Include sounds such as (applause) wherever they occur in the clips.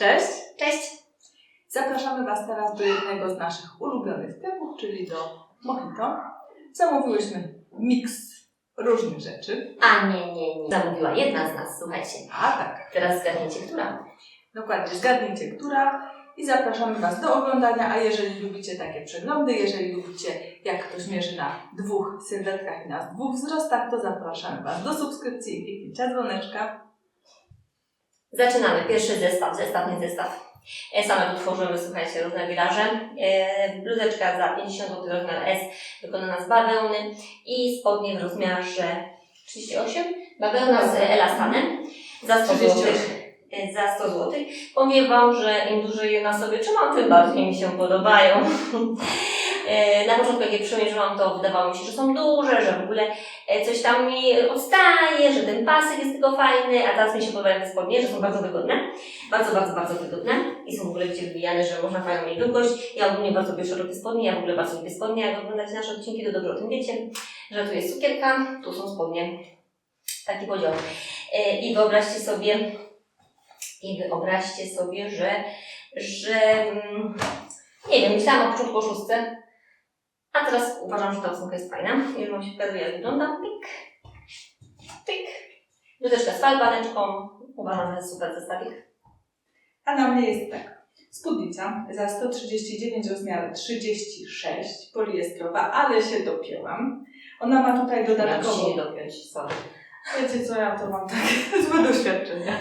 Cześć! Cześć! Zapraszamy Was teraz do jednego z naszych ulubionych typów, czyli do mojito. Zamówiłyśmy miks różnych rzeczy. A nie, nie, nie. Zamówiła jedna z nas, słuchajcie. A tak, Teraz zgadniecie, która? dokładnie, zgadnijcie, która. I zapraszamy Was do oglądania, a jeżeli lubicie takie przeglądy, jeżeli lubicie jak ktoś mierzy na dwóch sylwetkach i na dwóch wzrostach, to zapraszamy Was do subskrypcji i kliknięcia dzwoneczka. Zaczynamy. Pierwszy zestaw, zestaw, nie zestaw. E, Same tu tworzymy, słuchajcie, różne wilaże. E, Bluzeczka za 50 zł, rozmiar S, wykonana z bawełny i spodnie w rozmiarze 38. Bawełna z elastanem za 100 zł. 38. Za 100 zł. Powiem Wam, że im dłużej je na sobie trzymam, tym bardziej mi się podobają. (laughs) E, Na początku, jak je przymierzyłam, to wydawało mi się, że są duże, że w ogóle e, coś tam mi odstaje, że ten pasek jest tylko fajny, a teraz mi się podobają te spodnie, że są bardzo wygodne. Bardzo, bardzo, bardzo wygodne i są w ogóle wiecie wybijane, że można fajną mieć długość. Ja ogólnie bardzo lubię szerokie spodnie, ja w ogóle bardzo lubię spodnie. Jak oglądacie nasze odcinki, to dobrze o tym wiecie, że tu jest cukierka, tu są spodnie. Taki podział. E, I wyobraźcie sobie, i wyobraźcie sobie, że, że mm, nie wiem, myślałam na początku o szóstce, a teraz uważam, że ta ósemka jest fajna. Już Wam się pokazuje, jak wygląda. Pyk, pyk. Bluzeczka z falbaneczką. Uważam, że jest super zestawik. A na mnie jest tak. Spódnica za 139 rozmiar 36, poliestrowa, ale się dopięłam. Ona ma tutaj Ja się dodatkowo... nie dopiąć, sorry. Wiecie co, ja to mam takie (laughs) złe doświadczenie.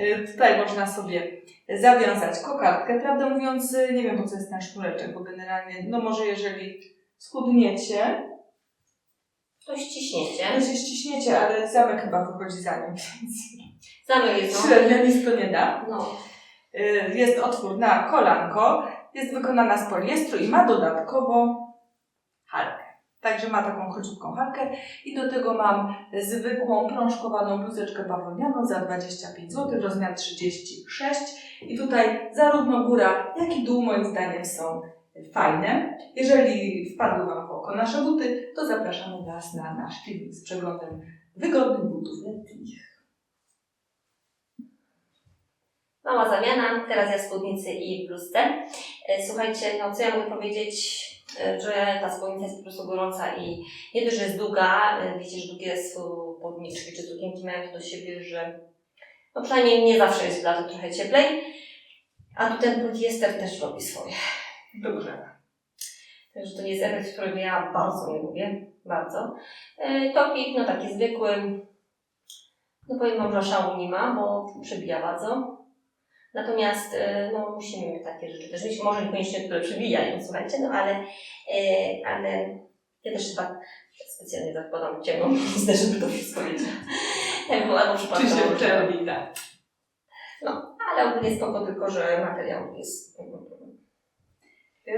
Y, (laughs) tutaj można sobie zawiązać kokardkę. Prawdę mówiąc, y, nie wiem po co jest ten sznureczek, bo generalnie, no może jeżeli schudniecie, To ściśniecie. to się ściśniecie, ale zamek chyba wychodzi za nim, (laughs) więc Zamek jest no. średnio nic to nie da. no. Y, Jest otwór na kolanko, jest wykonana z poliestru i ma dodatkowo halkę. Także ma taką króciutką halkę i do tego mam zwykłą prążkowaną bluzeczkę bawełnianą za 25 zł, rozmiar 36 i tutaj zarówno góra, jak i dół moim zdaniem są fajne. Jeżeli wpadły Wam w oko nasze buty, to zapraszamy Was na nasz filmik z przeglądem wygodnych butów letnich. Mała zamiana, teraz ja spódnicy i bluzce. Słuchajcie, no co ja mogę powiedzieć, e, że ta spódnica jest po prostu gorąca i nie dość, że jest długa, e, wiecie, że długie spódniczki czy sukienki mają to do siebie, że no przynajmniej nie zawsze jest w lato trochę cieplej, a tu ten poliester też robi swoje. Dobrze. Także to nie jest efekt, którego ja bardzo nie lubię, bardzo. E, Topik, no taki zwykły, no powiem Wam, że szału nie ma, bo przebija bardzo. Natomiast e, no, musimy takie rzeczy też mieć, może niekoniecznie, które przebijają, słuchajcie, no ale, e, ale ja też chyba specjalnie zakładam ciemną bluzę, żeby to wszystko mieć. (laughs) Była albo Czy przypadkowo. się czerwi, tak. Ale ogólnie spoko, tylko że materiał jest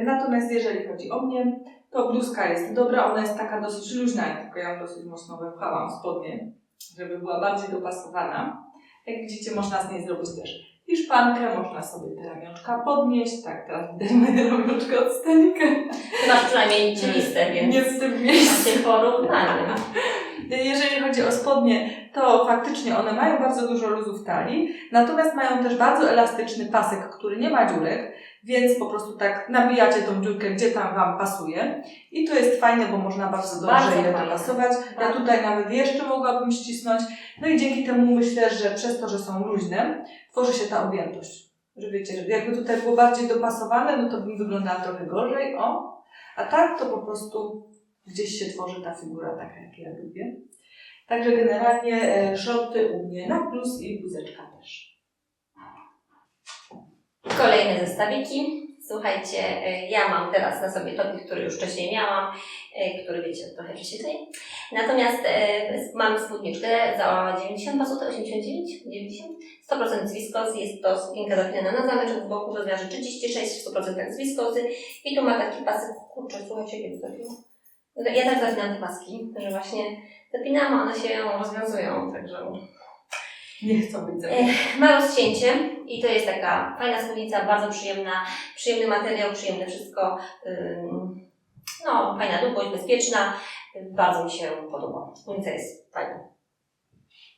Natomiast jeżeli chodzi o mnie, to bluzka jest dobra, ona jest taka dosyć luźna, tylko ja ją dosyć mocno wepchałam w spodnie, żeby była bardziej dopasowana. Jak widzicie, można z niej zrobić też hiszpankę, można sobie te ramionczka podnieść, tak, teraz widać moje ramionczka od stanika. Masz przynajmniej cieliste, więc Nie w tym miejscu. macie porównanie. (laughs) Jeżeli chodzi o spodnie, to faktycznie one mają bardzo dużo luzu w talii, natomiast mają też bardzo elastyczny pasek, który nie ma dziurek, więc po prostu tak nabijacie tą dziurkę, gdzie tam Wam pasuje. I to jest fajne, bo można bardzo dobrze je dopasować. Ja tutaj nawet jeszcze mogłabym ścisnąć. No i dzięki temu myślę, że przez to, że są luźne, tworzy się ta objętość. Że wiecie, że jakby tutaj było bardziej dopasowane, no to bym wyglądała trochę gorzej, o. A tak to po prostu gdzieś się tworzy ta figura taka, jak ja lubię. Także generalnie e, shorty u mnie na plus i bluzeczka też. Kolejne zestawiki. Słuchajcie, e, ja mam teraz na sobie topik, który już wcześniej miałam, e, który wiecie, trochę wcześniej. Natomiast mamy spódniczkę za 92 zł, 89, 90, 100% z wiskozy. Jest to sukienka zapinana na zameczek w boku rozmiarze 36, w 100% z wiskozy. I tu ma taki pasek, kurczę, słuchajcie, kiedy zapiłam. Ja tak zapinam te paski, że właśnie zapinam, a one się rozwiązują, także Nie chcą być Ma rozcięcie i to jest taka fajna spódnica, bardzo przyjemna, przyjemny materiał, przyjemne wszystko. No, fajna długość, bezpieczna. Bardzo mi się podoba. Spódnica jest fajna.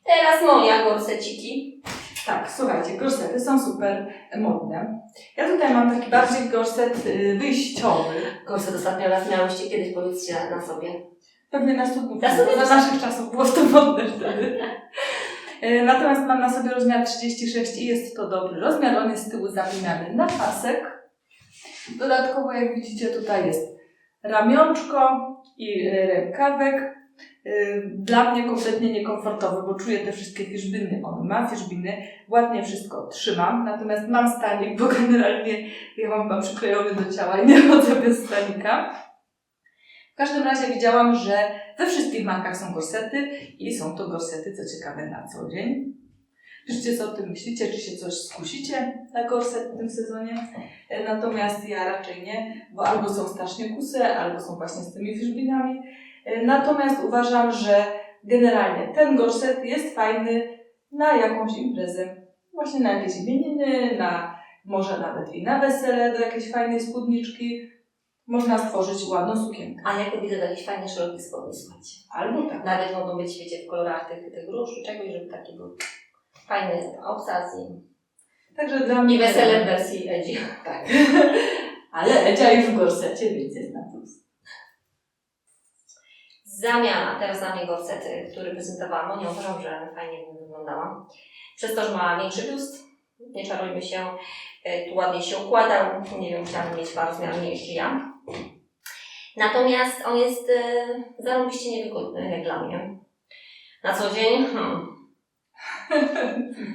Teraz moja gorseciki. Tak, słuchajcie, gorsety są super modne. Ja tutaj mam taki bardziej gorset y, wyjściowy. Gorset ostatnio raz miałyście kiedyś, powiedzcie na sobie. Pewnie na studniówce, Na bo studniówce. za naszych czasów było to modne wtedy. Y, Natomiast mam na sobie rozmiar 36 i jest to dobry rozmiar. On jest z tyłu zapinany na pasek. Dodatkowo, jak widzicie, tutaj jest ramionczko i y, rękawek. Y, Dla mnie kompletnie niekomfortowy, bo czuję te wszystkie fiszbiny. On ma fiszbiny, ładnie wszystko trzymam, natomiast mam stanik, bo generalnie ja mam chyba przyklejony do ciała i nie chodzę bez stanika. W każdym razie widziałam, że we wszystkich markach są gorsety i są to gorsety, co ciekawe, na co dzień. Piszcie, co o tym myślicie, czy się coś skusicie na gorset w tym sezonie. E, Natomiast ja raczej nie, bo albo są strasznie kuse, albo są właśnie z tymi fiszbinami. Natomiast uważam, że generalnie ten gorset jest fajny na jakąś imprezę. Właśnie na jakieś imieniny, na może nawet i na wesele do jakiejś fajnej spódniczki. Można stworzyć ładną sukienkę. A jak widzę, do jakichś fajnych, szerokich spodni, słuchajcie. Albo tak. Nawet mogą być, wiecie, w kolorach tych, tych róż czy czegoś, żeby taki był fajny obsaz i, Także dla mnie... i wesele w wersji Edzi. Tak. (laughs) Ale Edzia już w gorsecie, więc jest na plus. Zamiana, teraz na mnie gorset, y, który prezentowałam, no nie uważam, że fajnie wyglądała. Przez to, że ma większy biust, nie czarujmy się, y, tu ładnie się układał, nie wiem, chciałabym mieć parę rozmiar mniejszy ja. Natomiast on jest y, zarąbiście niewygodny, jak dla mnie. Na co dzień, hmm. (laughs)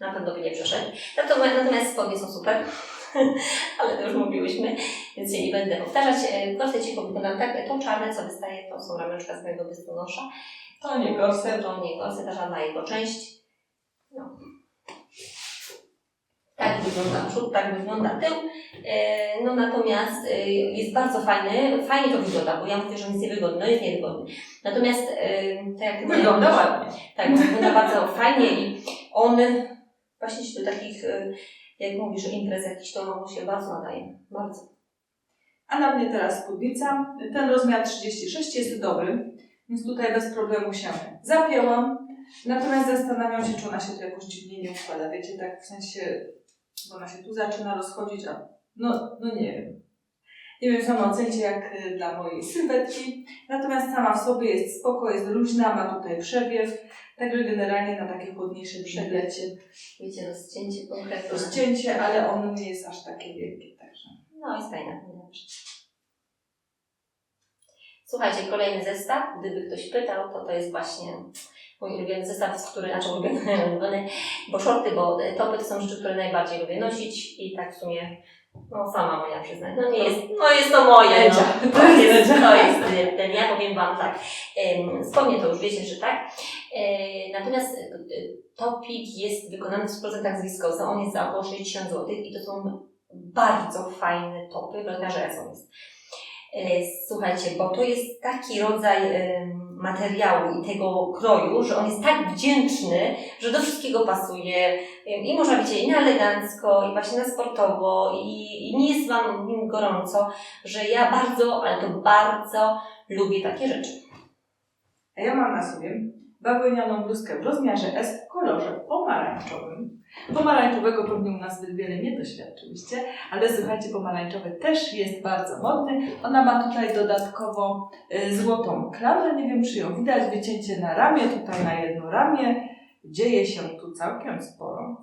Na pewno by nie przeszedł. Natomiast spodnie są super, (laughs) ale to już mówiłyśmy, więc się nie będę powtarzać. E, Gorsecik wygląda tak, to czarne, co wystaje, to są ramionczka z mojego biustonosza. To nie gorset. To nie gorset, a żadna jego część. No. Tak wygląda przód, tak wygląda tył. E, No natomiast e, jest bardzo fajny, fajnie to wygląda, bo ja mówię, że on jest niewygodny, no jest niewygodny. Natomiast e, tak jak Wygląda ładnie. tak, wygląda bardzo fajnie i on właśnie się do takich, e, jak mówisz, imprez jakichś, to się bardzo nadaje. Bardzo. A na mnie teraz spódnica. Ten rozmiar 36 jest dobry, więc tutaj bez problemu się zapięłam. Natomiast zastanawiam się, czy ona się tu jakoś dziwnie nie układa. Wiecie, tak w sensie, bo ona się tu zaczyna rozchodzić, a no, no nie wiem. Nie wiem, sama ocencie jak y, dla mojej sylwetki. Natomiast sama w sobie jest spoko, jest luźna, ma tutaj przewiew. Także generalnie na takie chłodniejsze przeglecie Wiecie, rozcięcie konkretne. rozcięcie, ale ono nie jest aż takie wielkie. Także. No jest. Dobrze. Słuchajcie, kolejny zestaw. Gdyby ktoś pytał, to to jest właśnie mój ulubiony zestaw, z który, znaczy (laughs) ulubiony, bo shorty, bo topy to są rzeczy, które najbardziej lubię nosić i tak w sumie, no sama moja przyznać, no nie jest, no jest to moje, no. To jest, to jest ten, ja powiem Wam tak, spodnie to już wiecie, że tak, natomiast e, topik jest wykonany w 100% z wiskosą, on jest za około 60 zł i to są bardzo fajne topy, w rozmiarze S on jest. E, Słuchajcie, bo to jest taki rodzaj materiału i tego kroju, że on jest tak wdzięczny, że do wszystkiego pasuje i można wiecie i na elegancko, i właśnie na sportowo i, nie jest Wam nim gorąco, że ja bardzo, ale to bardzo lubię takie rzeczy. A ja mam na sobie bawełnianą bluzkę w rozmiarze S w kolorze pomarańczowym. Pomarańczowego pewnie u nas zbyt wiele nie doświadczyliście, ale słuchajcie, pomarańczowy też jest bardzo modny. Ona ma tutaj dodatkowo y, złotą klamrę, nie wiem czy ją widać, wycięcie na ramię, tutaj na jedno ramię. Dzieje się tu całkiem sporo.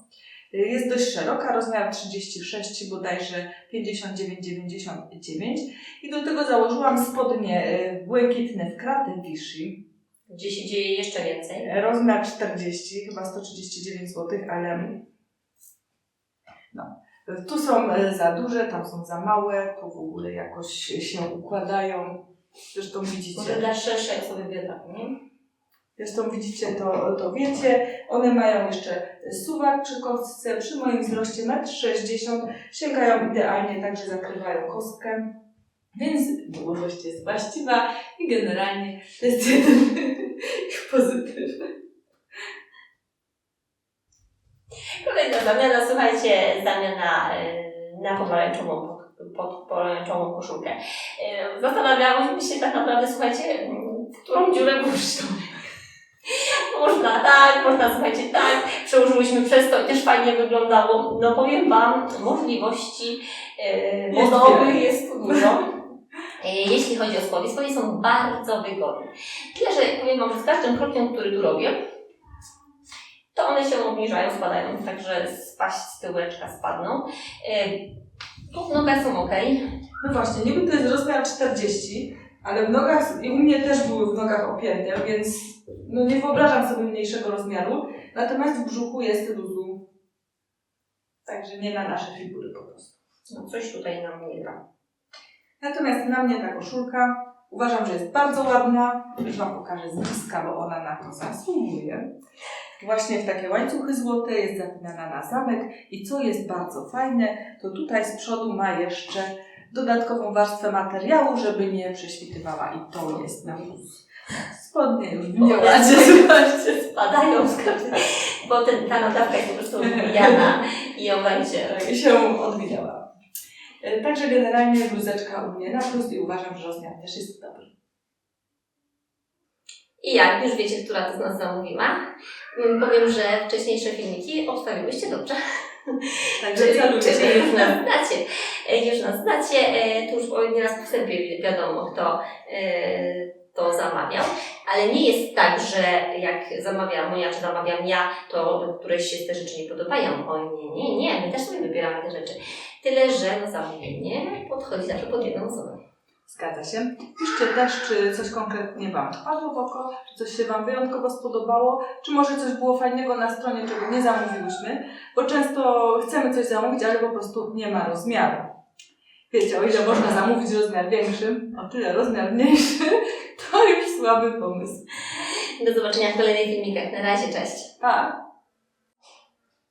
Y, Jest dość szeroka, rozmiar 36, bodajże 59-99 i do tego założyłam spodnie y, błękitne w kratę Vichy. Gdzie się dzieje jeszcze więcej. Rozmiar 40, chyba 139 zł, ale no. Tu są e, za duże, tam są za małe, to w ogóle jakoś się układają. Zresztą Może widzicie, dla szerszej osoby biodra, nie? zresztą widzicie to, to wiecie. One mają jeszcze suwak przy kostce, przy moim wzroście 1,60 m, sięgają idealnie, także zakrywają kostkę. Więc długość jest właściwa i generalnie to jest jeden Kolejna zamiana, słuchajcie, zamiana e, na pomarańczową, pod, pomarańczową koszulkę. E, Zastanawiałyśmy się tak naprawdę, słuchajcie, którą dziurę pójść. (laughs) Można tak, można słuchajcie tak. Przełożyłyśmy przez to i też fajnie wyglądało. No powiem Wam, możliwości e, Jest modowych dużo. Jeśli chodzi o spodnie, spodnie są bardzo wygodne. Tyle, że powiem Wam, że z każdym krokiem, który tu robię, to one się obniżają, spadają, także spaść z tyłeczka spadną. Tu w nogach są ok. No właśnie, niby to jest rozmiar 40, ale w nogach, i u mnie też były w nogach opięte, więc no nie wyobrażam sobie mniejszego rozmiaru. Natomiast w brzuchu jest luzu. Także nie na nasze figury po prostu. No coś tutaj nam nie gra. Natomiast na mnie ta koszulka uważam, że jest bardzo ładna. Już Wam pokażę z bliska, bo ona na to zasługuje. Właśnie w takie łańcuchy złote jest zapinana na zamek i co jest bardzo fajne, to tutaj z przodu ma jeszcze dodatkową warstwę materiału, żeby nie prześwitywała i to jest na plus. Spodnie już w nieładzie, zobaczcie. Spadają z bo ten, ta nadawka jest po prostu wbijana i ją będzie. się odwijała. E, Także generalnie bluzeczka u mnie na plus i uważam, że rozmiar też jest dobry. I jak już wiecie, która to z nas zamówiła, mm, powiem, że wcześniejsze filmiki odstawiłyście dobrze. Także Czyli, już nas znacie. E, Już nas znacie, e, tu już nieraz po wstępie wi- wiadomo, kto e, to zamawiał. Ale nie jest tak, że jak zamawiam Monia, czy zamawiam ja, to któreś się te rzeczy nie podobają. O nie, nie, nie, my też sobie wybieramy te rzeczy. Tyle, że no, zamówienie podchodzi zawsze pod jedną osobę. Zgadza się. Piszcie też, czy coś konkretnie Wam wpadło w oko, czy coś się Wam wyjątkowo spodobało, czy może coś było fajnego na stronie, czego nie zamówiłyśmy, bo często chcemy coś zamówić, ale po prostu nie ma rozmiaru. Wiecie, o ile można zamówić rozmiar większy, o tyle rozmiar mniejszy, (laughs) to już słaby pomysł. Do zobaczenia w kolejnych filmikach. Na razie, cześć. Pa!